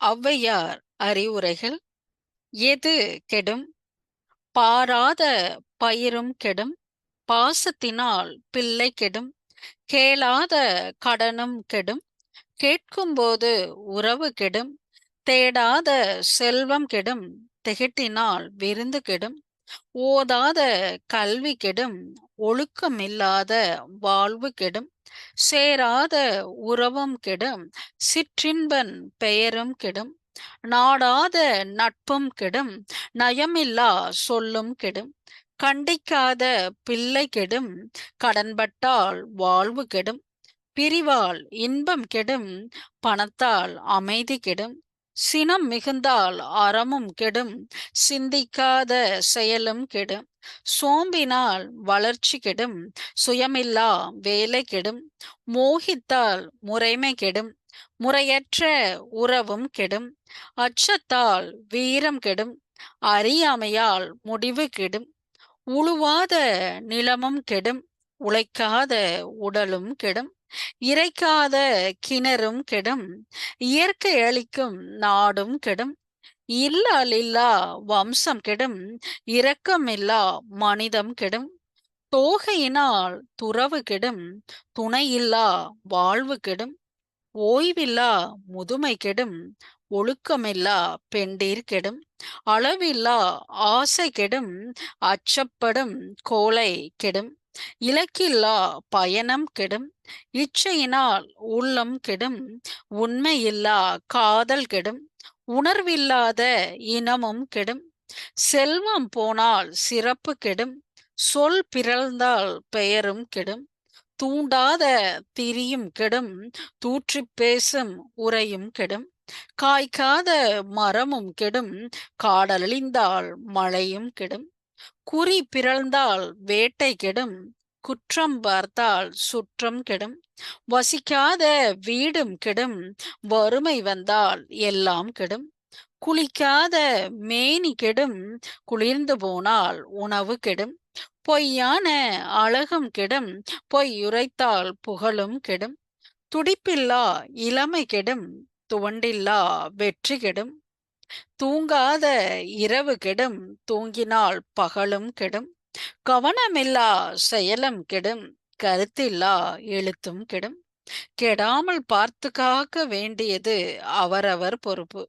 ஔவையார் அறிவுரைகள் எது கெடும்? பாராத பயிரும் கெடும் பாசத்தினால் பிள்ளை கெடும் கேளாத கடனும் கெடும் கேட்கும்போது உறவு கெடும் தேடாத செல்வம் கெடும் திகட்டினால் விருந்து கெடும் ஓதாத கல்வி கெடும் ஒழுக்கமில்லாத வாழ்வு கெடும் சேராத உறவும் கெடும் சிற்றின்பன் பெயரும் கெடும் நாடாத நட்பும் கெடும் நயமில்லா சொல்லும் கெடும் கண்டிக்காத பிள்ளை கெடும் கடன்பட்டால் வாழ்வு கெடும் பிரிவால் இன்பம் கெடும் பணத்தால் அமைதி கெடும் சினம் மிகுந்தால் அறமும் கெடும் சிந்திக்காத செயலும் கெடும். சோம்பினால் வளர்ச்சி கெடும் சுயமில்லா வேலை கெடும். மோகித்தால் முறைமை கெடும் முறையற்ற உறவும் கெடும். அச்சத்தால் வீரம் கெடும் அறியாமையால் முடிவு கெடும். உழுவாத நிலமும் கெடும் உழைக்காத உடலும் கெடும். இறைக்காத கிணறும் கெடும் இயற்கை அளிக்கும் நாடும் கெடும் இல்லால் இல்லா வம்சம் கெடும் இரக்கமில்லா மனிதம் கெடும் தோகையினால் துறவு கெடும் துணையில்லா வாழ்வு கெடும் ஓய்வில்லா முதுமை கெடும் ஒழுக்கமில்லா பெண்டீர் கெடும் அளவில்லா ஆசை கெடும் அச்சப்படும் கோலை கெடும். இலக்கில்லா பயணம் கெடும் இச்சையினால் உள்ளம் கெடும் உண்மையில்லா காதல் கெடும் உணர்வில்லாத இனமும் கெடும் செல்வம் போனால் சிறப்பு கெடும் சொல் பிறழ்ந்தால் பெயரும் கெடும் தூண்டாத திரியும் கெடும் தூற்றி பேசும் உரையும் கெடும் காய்க்காத மரமும் கெடும் காடலிந்தால் மழையும் கெடும் குறி பிறழ்ந்தால் வேட்டை கெடும் குற்றம் பார்த்தால் சுற்றம் கெடும் வசிக்காத வீடும் கெடும் வறுமை வந்தால் எல்லாம் கெடும் குளிக்காத மேனி கெடும் குளிர்ந்து போனால் உணவு கெடும் பொய்யான அழகும் கெடும் பொய் உரைத்தால் புகழும் கெடும் துடிப்பில்லா இளமை கெடும் துவண்டில்லா வெற்றி கெடும் தூங்காத இரவு கெடும் தூங்கினால் பகலும் கெடும். கவனமில்லா செயலும் கெடும் கருத்தில்லா எழுத்தும் கெடும். கெடாமல் பார்த்து காக்க வேண்டியது அவரவர் பொறுப்பு.